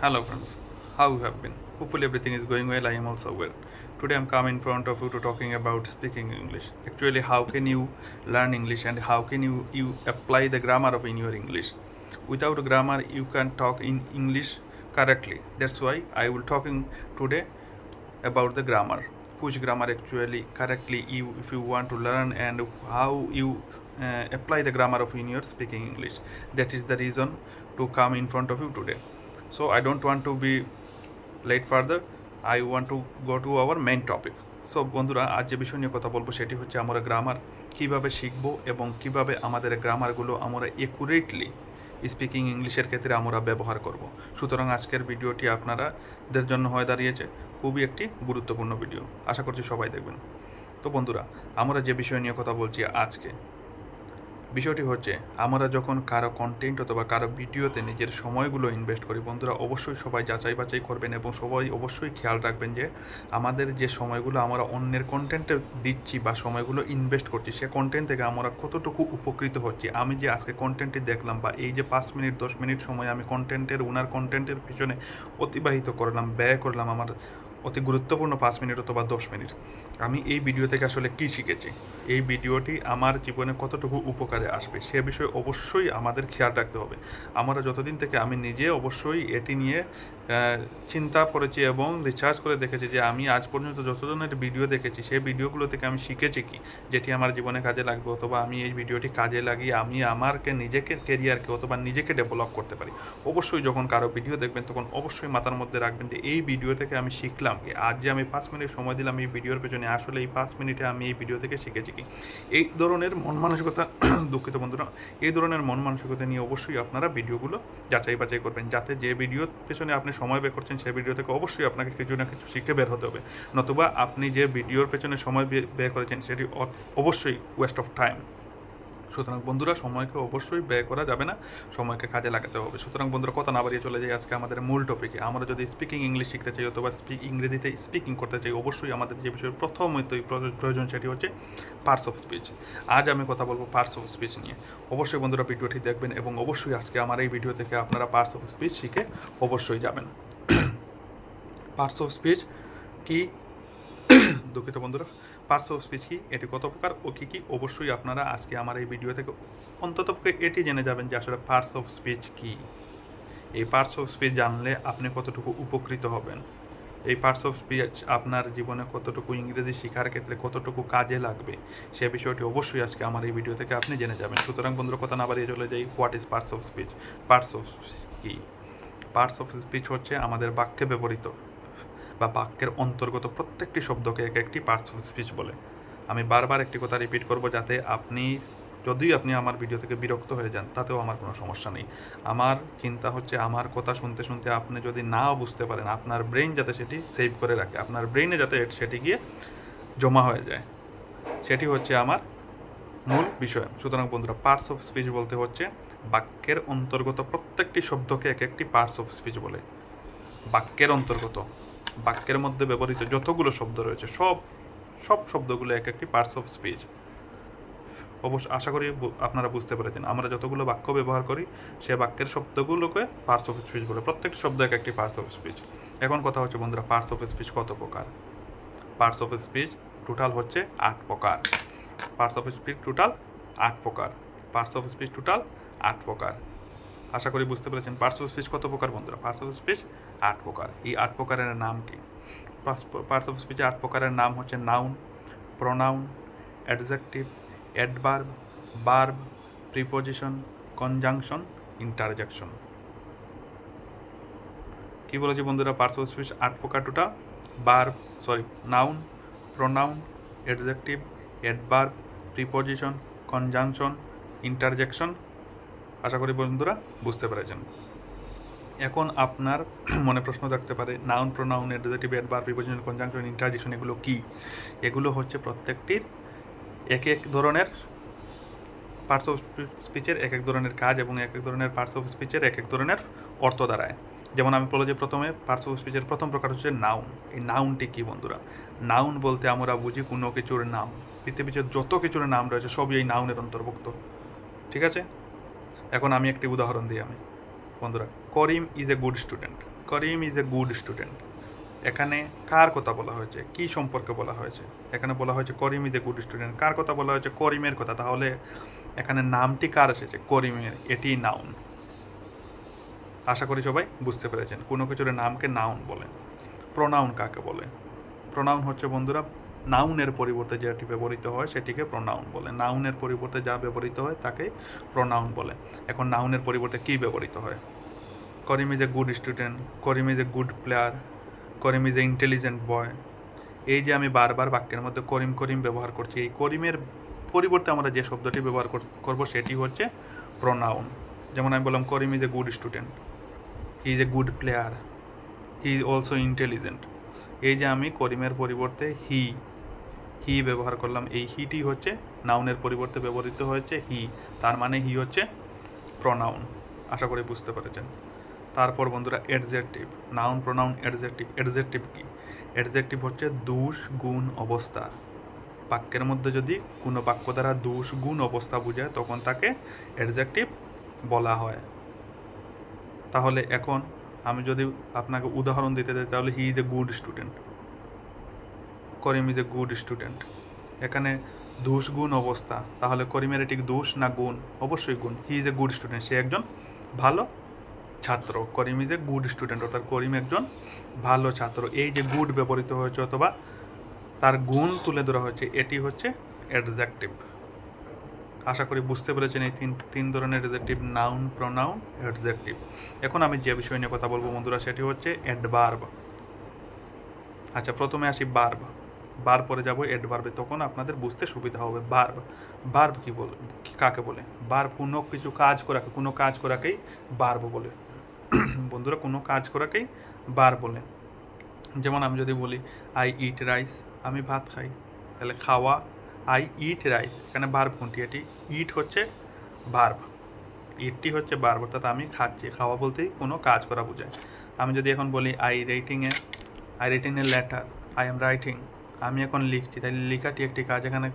Hello friends, how you have been? Hopefully everything is going well. I am also well. Today I'm coming in front of you to talking about speaking English. Actually, how can you learn English and how can you you apply the grammar of in your English? Without grammar, you can talk in English correctly. That's why I will talking today about the grammar which grammar actually correctly you if you want to learn and how you uh, apply the grammar of in your speaking english that is the reason to come in front of you today so, i don't want to be late further. I want to go to our main topic. So বন্ধুরা, আজ যে বিষয় নিয়ে কথা বলব সেটি হচ্ছে আমরা গ্রামার কীভাবে শিখব এবং কীভাবে আমাদের গ্রামারগুলো আমরা একুরেটলি স্পিকিং ইংলিশের ক্ষেত্রে আমরা ব্যবহার করব। সুতরাং আজকের ভিডিওটি আপনারাদের জন্য হয়ে দাঁড়িয়েছে খুবই একটি গুরুত্বপূর্ণ ভিডিও। আশা করছি সবাই দেখবেন। তো বন্ধুরা, আমরা যে বিষয় নিয়ে কথা বলছি আজকে বিষয়টি হচ্ছে, আমরা যখন কারও কন্টেন্ট অথবা কারও ভিডিওতে নিজের সময়গুলো ইনভেস্ট করি, বন্ধুরা অবশ্যই সবাই যাচাই বাছাই করবেন এবং সবাই অবশ্যই খেয়াল রাখবেন যে আমাদের যে সময়গুলো আমরা অন্যের কন্টেন্টে দিচ্ছি বা সময়গুলো ইনভেস্ট করছি, সে কন্টেন্ট থেকে আমরা কতটুকু উপকৃত হচ্ছি। আমি যে আজকে কন্টেন্টটি দেখলাম বা এই যে পাঁচ মিনিট, দশ মিনিট সময় আমি কন্টেন্টের ওনার কন্টেন্টের পিছনে অতিবাহিত করলাম, ব্যয় করলাম আমার অতি গুরুত্বপূর্ণ পাঁচ মিনিট অথবা দশ মিনিট। আমি এই ভিডিও থেকে আসলে কী শিখেছি? এই ভিডিওটি আমার জীবনে কতটুকু উপকারে আসবে সে বিষয়ে অবশ্যই আমাদের খেয়াল রাখতে হবে। আমরা যতদিন থেকে আমি নিজে অবশ্যই এটি নিয়ে চিন্তা করেছি এবং রিসার্চ করে দেখেছি যে আমি আজ পর্যন্ত যত ধরনের ভিডিও দেখেছি সেই ভিডিওগুলো থেকে আমি শিখেছি কি? যেটি আমার জীবনে কাজে লাগবে অথবা আমি এই ভিডিওটি কাজে লাগিয়ে আমি আমারকে, নিজেকে কেরিয়ারকে অথবা নিজেকে ডেভেলপ করতে পারি। অবশ্যই যখন কারও ভিডিও দেখবেন, তখন অবশ্যই মাথার মধ্যে রাখবেন যে এই ভিডিও থেকে আমি শিখলাম আজ যে আমি পাঁচ মিনিট সময় দিলাম এই ভিডিওর পেছনে, আসলে এই পাঁচ মিনিটে আমি এই ভিডিও থেকে শিখেছি কি? এই ধরনের মন মানসিকতা, দুঃখিত বন্ধুরা, এই ধরনের মন মানসিকতা নিয়ে অবশ্যই আপনারা ভিডিওগুলো যাচাই বাছাই করবেন, যাতে যে ভিডিওর পেছনে আপনি সময় বের করছেন সেই ভিডিও থেকে অবশ্যই আপনাকে কিছু না কিছু শিখে বের হতে হবে। নতুবা আপনি যে ভিডিওর পেছনে সময় ব্যয় করেছেন, সেটি অবশ্যই ওয়েস্ট অফ টাইম সুতরাং বন্ধুরা, সময়কে অবশ্যই ব্যয় করা যাবে না, সময়কে কাজে লাগাতে হবে। সুতরাং বন্ধুরা, কথা না বাড়িয়ে চলে যাই আজকে আমাদের মূল টপিকে আমরা যদি স্পিকিং ইংলিশ শিখতে চাই অথবা স্পিক ইংরেজিতে স্পিকিং করতে চাই, অবশ্যই আমাদের যে বিষয়ের প্রথমতই প্রয়- প্রয়োজন সেটি হচ্ছে পার্টস অফ স্পিচ আজ আমি কথা বলব পার্টস অফ স্পিচ নিয়ে। অবশ্যই বন্ধুরা, ভিডিওটি দেখবেন এবং অবশ্যই আজকে আমার এই ভিডিও থেকে আপনারা পার্টস অফ স্পিচ শিখে অবশ্যই যাবেন। পার্টস অফ স্পিচ কি দুঃখিত বন্ধুরা পার্স অফ স্পিচ কি, এটি কত প্রকার ও কী কী, অবশ্যই আপনারা আজকে আমার এই ভিডিও থেকে অন্তত এটি জেনে যাবেন যে আসলে পার্স অফ স্পিচ কী। এই পার্টস অফ স্পিচ জানলে আপনি কতটুকু উপকৃত হবেন। এই পার্টস অফ স্পিচ আপনার জীবনে কতটুকু ইংরেজি শেখার ক্ষেত্রে কতটুকু কাজে লাগবে, সে বিষয়টি অবশ্যই আজকে আমার এই ভিডিও থেকে আপনি জেনে যাবেন। সুতরাং বন্ধুরা, কথা না বাড়িয়ে চলে যাই what is parts of speech parts of কি? পার্টস অফ স্পিচ হচ্ছে আমাদের বাক্যে ব্যবহৃত বা বাক্যের অন্তর্গত প্রত্যেকটি শব্দকে এক একটি পার্টস অফ স্পিচ বলে। আমি বারবার একটি কথা রিপিট করব যাতে আপনি, যদিও আপনি আমার ভিডিও থেকে বিরক্ত হয়ে যান, তাতেও আমার কোনো সমস্যা নেই। আমার চিন্তা হচ্ছে আমার কথা শুনতে শুনতে আপনি যদি নাও বুঝতে পারেন, আপনার ব্রেন যাতে সেটি সেভ করে রাখে। আপনার ব্রেনে যাতে সেটি গিয়ে জমা হয়ে যায়। সেটি হচ্ছে আমার মূল বিষয়। সুতরাং বন্ধুরা পার্টস অফ স্পিচ বলতে হচ্ছে বাক্যের অন্তর্গত প্রত্যেকটি শব্দকে এক একটি পার্টস অফ স্পিচ বলে। বাক্যের অন্তর্গত। বাক্যের মধ্যে ব্যবহৃত যতগুলো শব্দ রয়েছে, সব সব শব্দগুলো এক একটি পার্টস অফ স্পিচ অবশ্য আশা করি আপনারা বুঝতে পেরেছেন। আমরা যতগুলো বাক্য ব্যবহার করি, সে বাক্যের শব্দগুলোকে পার্টস অফ স্পিচ বলে। প্রত্যেকটি শব্দ এক একটি পার্টস অফ স্পিচ এখন কথা হচ্ছে, বন্ধুরা পার্টস অফ স্পিচ কত প্রকার? পার্টস অফ স্পিচ টোটাল হচ্ছে আট প্রকার। পার্টস অফ স্পিচ টোটাল আট প্রকার। পার্টস অফ স্পিচ টোটাল আট প্রকার। আশা করি বুঝতে পেরেছেন। পার্টস অফ স্পিচ কত প্রকার বন্ধুরা? পার্টস অফ স্পিচ আট প্রকার। এই আট প্রকারের নাম কি? পার্টস অফ স্পিচে আট প্রকারের নাম হচ্ছে noun pronoun adjective adverb verb preposition conjunction interjection কি বলেছি বন্ধুরা? পার্টস অফ স্পিচ আট প্রকার total verb sorry noun pronoun adjective adverb preposition conjunction interjection আশা করি বন্ধুরা বুঝতে পেরেছেন। এখন আপনার মনে প্রশ্ন থাকতে পারে noun pronoun adjective adverb preposition conjunction interjection এগুলো কি? এগুলো হচ্ছে প্রত্যেকটির এক এক ধরনের পার্টস অফ স্পিচের এক এক ধরনের কাজ এবং এক এক ধরনের পার্টস অফ স্পিচের এক এক ধরনের অর্থ দাঁড়ায়। যেমন আমি বলে যে প্রথমে পার্টস অফ স্পিচের প্রথম প্রকার হচ্ছে নাউন এই নাউনটি কী বন্ধুরা? নাউন বলতে আমরা বুঝি কোনো কিছুর নাম। পৃথিবীতে যত কিছুর নাম রয়েছে, সবই এই নাউনের অন্তর্ভুক্ত। ঠিক আছে? এখন আমি একটি উদাহরণ দিই আমি। বন্ধুরা, Karim is a good student Karim is a good student এখানে কার কথা বলা হয়েছে? কি সম্পর্কে বলা হয়েছে? এখানে বলা হয়েছে Karim is a good student কার কথা বলা হয়েছে? করিমের কথা। তাহলে এখানে নামটি কার এসেছে? করিমের। এটি নাউন আশা করি সবাই বুঝতে পেরেছেন। কোনো কিছুর নামকে নাউন বলে। প্রোনাউন কাকে বলে? প্রোনাউন হচ্ছে, বন্ধুরা নাউনের পরিবর্তে যেটি ব্যবহৃত হয় সেটিকে প্রোনাউন বলে। নাউনের পরিবর্তে যা ব্যবহৃত হয় তাকে প্রোনাউন বলে। এখন নাউনের পরিবর্তে কী ব্যবহৃত হয়? Karim is a good student Karim is a good player Karim is a intelligent boy এই যে আমি বারবার বাক্যের মধ্যে করিম করিম ব্যবহার করছি, এই করিমের পরিবর্তে আমরা যে শব্দটি ব্যবহার কর- করব সেটি হচ্ছে প্রোনাউন যেমন আমি বললাম, Karim is a good student he is a good player he is also intelligent এই যে আমি করিমের পরিবর্তে হি হি ব্যবহার করলাম, এই হিটি হচ্ছে নাউনের পরিবর্তে ব্যবহৃত হয়েছে হি তার মানে হি হচ্ছে প্রনাউন আশা করি বুঝতে পেরেছেন। তারপর বন্ধুরা adjective noun pronoun adjective adjective কি? এডজেক্টিভ হচ্ছে দুষ, গুণ, অবস্থা। বাক্যের মধ্যে যদি কোনো বাক্য দ্বারা দুষ, গুণ, অবস্থা বোঝায়, তখন তাকে এডজেক্টিভ বলা হয়। তাহলে এখন আমি যদি আপনাকে উদাহরণ দিতে চাই, তাহলে he is a good student Karim is a good student এখানে দোষ, গুণ, অবস্থা। তাহলে করিমের এটি দোষ না গুণ? অবশ্যই গুণ। He is a good student সে একজন ভালো ছাত্র। Karim is a good student অর্থাৎ করিম একজন ভালো ছাত্র। এই যে গুড ব্যবহৃত হয়েছে অথবা তার গুণ তুলে ধরা হয়েছে, এটি হচ্ছে অ্যাডজেক্টিভ আশা করি বুঝতে পেরেছেন এই তিন তিন ধরনের অ্যাডজেক্টিভ নাউন প্রোনাউন অ্যাডজেক্টিভ এখন আমি যে বিষয় নিয়ে কথা বলব বন্ধুরা, সেটি হচ্ছে অ্যাডভার্ব আচ্ছা প্রথমে আসি বার্ব বার পরে যাব অ্যাডভার্বে তখন আপনাদের বুঝতে সুবিধা হবে। বার্ব বার্ব কি বলে কাকে বলে? বার্ব কোনো কিছু কাজ করাকে, কোনো কাজ করাকেই বার্ব বলে। বন্ধুরা, কোনো কাজ করাকেই বার বলে। যেমন আমি যদি বলি আই ইট রাইস আমি ভাত খাই। তাহলে খাওয়া আই ইট রাইস এখানে বার্ব কোনটি? এটি ইট হচ্ছে বার্ব ইটটি হচ্ছে বার্ব অর্থাৎ আমি খাচ্ছি। খাওয়া বলতেই কোনো কাজ করা বোঝায়। আমি যদি এখন বলি I রাইটিংয়ে I writing a letter I am writing আমি এখন লিখছি তাই লেখাটি একটি কাজ, এখানে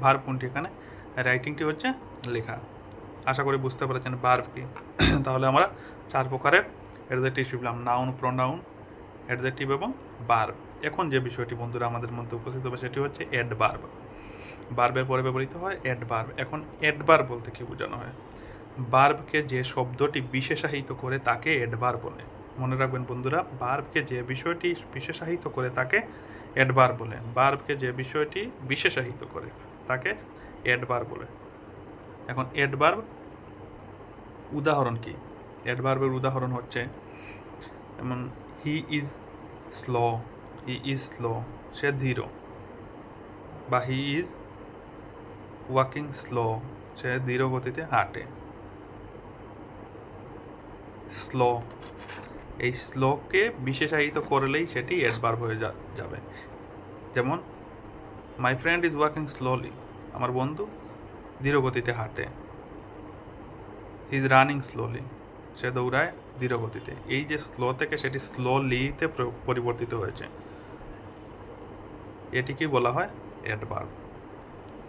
ভার্ব কোনটি? এখানে রাইটিংটি হচ্ছে লেখা। আশা করি বুঝতে পেরেছেন ভার্ব কি। তাহলে আমরা চার প্রকারের অ্যাডজেক্টিভ শিখলাম নাউন প্রোনাউন অ্যাডজেক্টিভ এবং বার্ব এখন যে বিষয়টি বন্ধুরা আমাদের মধ্যে উপস্থিত হবে, সেটি হচ্ছে অ্যাডভার্ব বার্বের পরে ব্যবহৃত হয় অ্যাডভার্ব এখন অ্যাডভার্ব বলতে কি বোঝানো হয়? বার্বকে যে শব্দটি বিশেষায়িত করে, তাকে অ্যাডভার্ব বলে। মনে রাখবেন বন্ধুরা বার্বকে যে বিষয়টি বিশেষায়িত করে, তাকে অ্যাডভার্ব বলে। বার্বকে যে বিষয়টি বিশেষায়িত করে, তাকে অ্যাডভার্ব বলে। এখন অ্যাডভার্ব উদাহরণ কি? অ্যাডভার্বের উদাহরণ হচ্ছে, যেমন he is slow he is slow সে ধীর বা হি ইজ ওয়াকিং স্লো সে ধীর গতিতে হাঁটে স্লো এই স্লোকে বিশেষায়িত করলেই সেটি অ্যাডভার্ব হয়ে যাবে। যেমন my friend is walking slowly আমার বন্ধু ধীর গতিতে হাঁটে ইজ রানিং স্লোলি সে দৌড়ায় ধীর গতিতে এই যে স্লো থেকে সেটি স্লোলিতে পরিবর্তিত হয়েছে। এটিকে বলা হয় অ্যাডভার্ব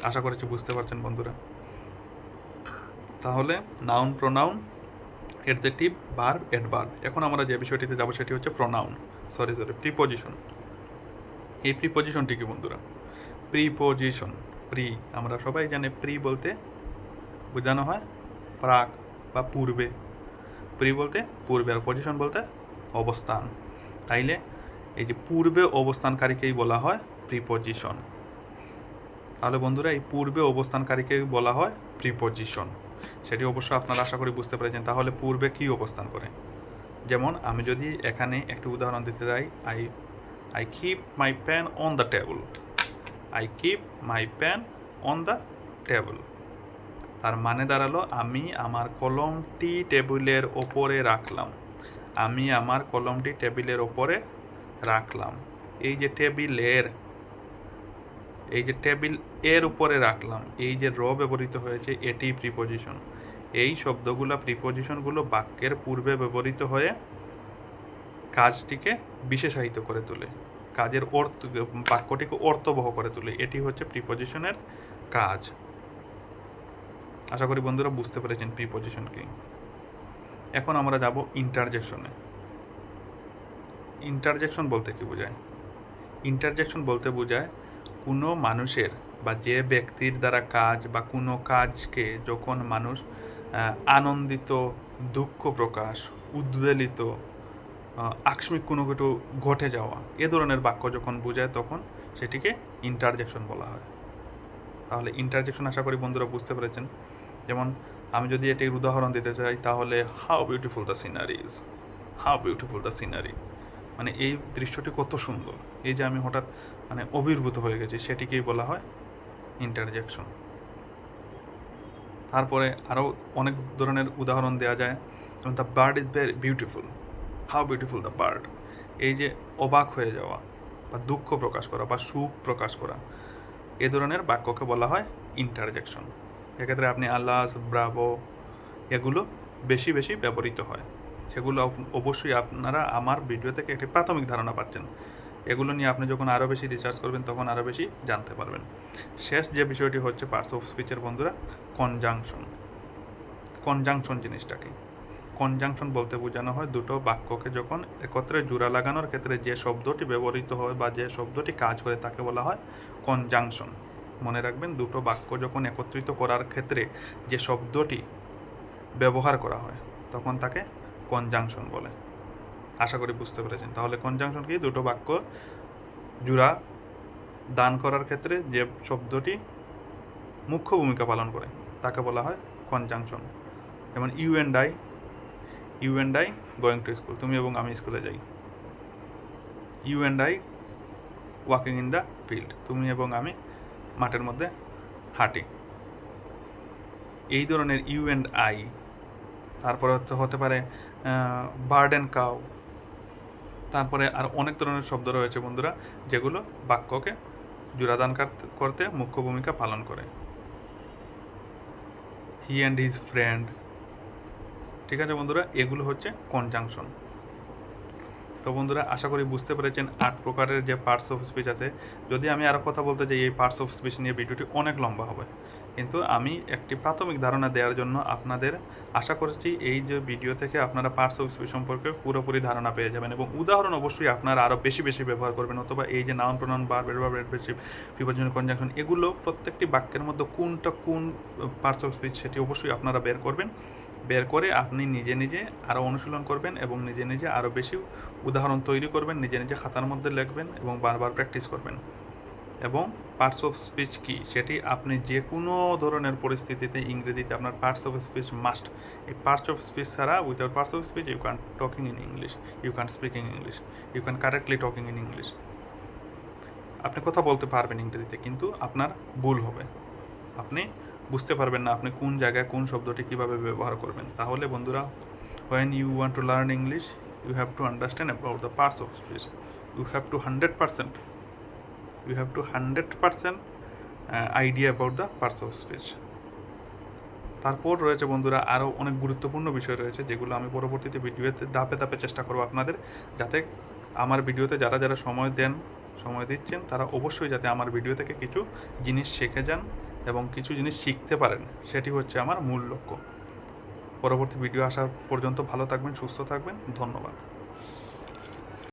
আশা করেছি বুঝতে পারছেন বন্ধুরা। তাহলে noun pronoun adjective verb adverb এখন আমরা যে বিষয়টিতে যাব সেটি হচ্ছে প্রোনাউন সরি সরি প্রিপোজিশন এই প্রিপোজিশনটি কি বন্ধুরা। প্রিপোজিশন প্রি আমরা সবাই জানি প্রি বলতে বোঝানো হয় প্রাক বা পূর্বে। প্রি বলতে পূর্বে আর পজিশন বলতে অবস্থান। তাইলে এই যে পূর্বে অবস্থানকারীকেই বলা হয় প্রিপোজিশন তাহলে বন্ধুরা এই পূর্বে অবস্থানকারীকে বলা হয় প্রিপোজিশন সেটি অবশ্য আপনারা আশা করি বুঝতে পেরেছেন। তাহলে পূর্বে কি অবস্থান করে? যেমন আমি যদি এখানে একটি উদাহরণ দিতে যাই I I keep my pen on the table I keep my pen on the table তার মানে দাঁড়াল, আমি আমার কলমটি টেবিলের ওপরে রাখলাম। আমি আমার কলমটি টেবিলের ওপরে রাখলাম। এই যে টেবিলের, এই যে টেবিলের উপরে রাখলাম, এই যে র ব্যবহৃত হয়েছে, এটি প্রিপোজিশন এই শব্দগুলো প্রিপোজিশনগুলো বাক্যের পূর্বে ব্যবহৃত হয়ে কাজটিকে বিশেষায়িত করে তোলে। কাজের অর্থ, বাক্যটিকে অর্থবহ করে তোলে। এটি হচ্ছে প্রিপোজিশনের কাজ। আশা করি বন্ধুরা বুঝতে পেরেছেন প্রিপোজিশন কি। এখন আমরা যাব ইন্টারজেকশনে ইন্টারজেকশন বলতে কি বোঝায়? ইন্টারজেকশন বলতে বোঝায় কোনো মানুষের বা যে ব্যক্তির দ্বারা কাজ বা কোনো কাজকে যখন মানুষ আনন্দিত, দুঃখ প্রকাশ, উদ্বেলিত আকস্মিক কোনো কিছু ঘটে যাওয়া, এ ধরনের বাক্য যখন বোঝায় তখন সেটিকে ইন্টারজেকশন বলা হয়। তাহলে ইন্টারজেকশন আশা করি বন্ধুরা বুঝতে পেরেছেন। যেমন, আমি যদি এটির উদাহরণ দিতে চাই, তাহলে how beautiful the scenery is how beautiful the scenery মানে এই দৃশ্যটি কত সুন্দর। এই যে আমি হঠাৎ মানে অভিভূত হয়ে গেছি, সেটিকেই বলা হয় ইন্টারজেকশন তারপরে আরও অনেক ধরনের উদাহরণ দেওয়া যায়। যেমন the bird is very beautiful how beautiful the bird এই যে অবাক হয়ে যাওয়া, বা দুঃখ প্রকাশ করা, বা সুখ প্রকাশ করা, এ ধরনের বাক্যকে বলা হয় ইন্টারজেকশন এক্ষেত্রে আপনি আল্লাহ, ব্রাভো এগুলো বেশি বেশি ব্যবহৃত হয়। সেগুলো অবশ্যই আপনারা আমার ভিডিও থেকে একটি প্রাথমিক ধারণা পাচ্ছেন। এগুলো নিয়ে আপনি যখন আরও বেশি রিসার্চ করবেন, তখন আরও বেশি জানতে পারবেন। শেষ যে বিষয়টি হচ্ছে পার্টস অফ স্পিচের বন্ধুরা কনজাংশন কনজাংশন জিনিসটা কনজাংশন বলতে বোঝানো হয় দুটো বাক্যকে যখন একত্রে জোড়া লাগানোর ক্ষেত্রে যে শব্দটি ব্যবহৃত হয় বা যে শব্দটি কাজ করে তাকে বলা হয় কনজাংশন মনে রাখবেন দুটো বাক্য যখন একত্রিত করার ক্ষেত্রে যে শব্দটি ব্যবহার করা হয়, তখন তাকে কনজাংশন বলে। আশা করি বুঝতে পেরেছেন। তাহলে কনজাংশন কি? দুটো বাক্য জোড়া দান করার ক্ষেত্রে যে শব্দটি মুখ্য ভূমিকা পালন করে, তাকে বলা হয় কনজাংশন যেমন you and I you and I going to school, তুমি এবং আমি স্কুলে যাই। You and I walking in the field, তুমি এবং আমি মাঠের মধ্যে হাঁটি। এই ধরনের ইউ অ্যান্ড আই, তারপরে হচ্ছে হতে পারে বার্ড অ্যান্ড কাউ, তারপরে আর অনেক ধরনের শব্দ রয়েছে বন্ধুরা, যেগুলো বাক্যকে জোড়াদান কার- করতে মুখ্য ভূমিকা পালন করে। হি অ্যান্ড হিজ ফ্রেন্ড ঠিক আছে বন্ধুরা, এগুলো হচ্ছে কনজাংশন তো বন্ধুরা, আশা করি বুঝতে পেরেছেন আট প্রকারের যে পার্টস অফ স্পিচ আছে। যদি আমি আরও কথা বলতে যাই এই পার্টস অফ স্পিচ নিয়ে ভিডিওটি অনেক লম্বা হবে। কিন্তু আমি একটি প্রাথমিক ধারণা দেওয়ার জন্য আপনাদের আশা করছি, এই যে ভিডিও থেকে আপনারা পার্টস অফ স্পিচ সম্পর্কে পুরোপুরি ধারণা পেয়ে যাবেন এবং উদাহরণ অবশ্যই আপনারা আরও বেশি বেশি ব্যবহার করবেন অথবা এই যে নাউন প্রনাউন বার বেরবার বেশি বিপর্যয় কনজাংশন এগুলো প্রত্যেকটি বাক্যের মধ্যে কোনটা কোন পার্টস অফ স্পিচ সেটি অবশ্যই আপনারা বের করবেন। বের করে আপনি নিজে নিজে আরও অনুশীলন করবেন এবং নিজে নিজে আরও বেশি উদাহরণ তৈরি করবেন, নিজে নিজে খাতার মধ্যে লিখবেন এবং বারবার প্র্যাকটিস করবেন। এবং পার্টস অফ স্পিচ কি? সেটি আপনি যে কোনো ধরনের পরিস্থিতিতে ইংরেজিতে আপনার পার্টস অফ স্পিচ মাস্ট এই পার্টস অফ স্পিচ ছাড়া without parts of speech you can talking in English you can speaking English you can correctly talking in English আপনি কথা বলতে পারবেন ইংরেজিতে, কিন্তু আপনার ভুল হবে। আপনি বুঝতে পারবেন না আপনি কোন জায়গায় কোন শব্দটি কীভাবে ব্যবহার করবেন। তাহলে বন্ধুরা when you want to learn English you have to understand about the parts of speech you have to 100% you have to 100% uh, idea the the of speech তারপর রয়েছে বন্ধুরা আরও অনেক গুরুত্বপূর্ণ বিষয় রয়েছে যেগুলো আমি পরবর্তীতে ভিডিওতে ধাপে ধাপে চেষ্টা করব আপনাদের যাতে আমার ভিডিওতে যারা যারা সময় দেন সময় দিচ্ছেন তারা অবশ্যই যাতে আমার ভিডিও থেকে কিছু জিনিস শিখে যান। এবং কিছু জিনিস শিখতে পারেন, সেটি হচ্ছে আমার মূল লক্ষ্য। পরবর্তী ভিডিও আসা পর্যন্ত ভালো থাকবেন, সুস্থ থাকবেন, ধন্যবাদ।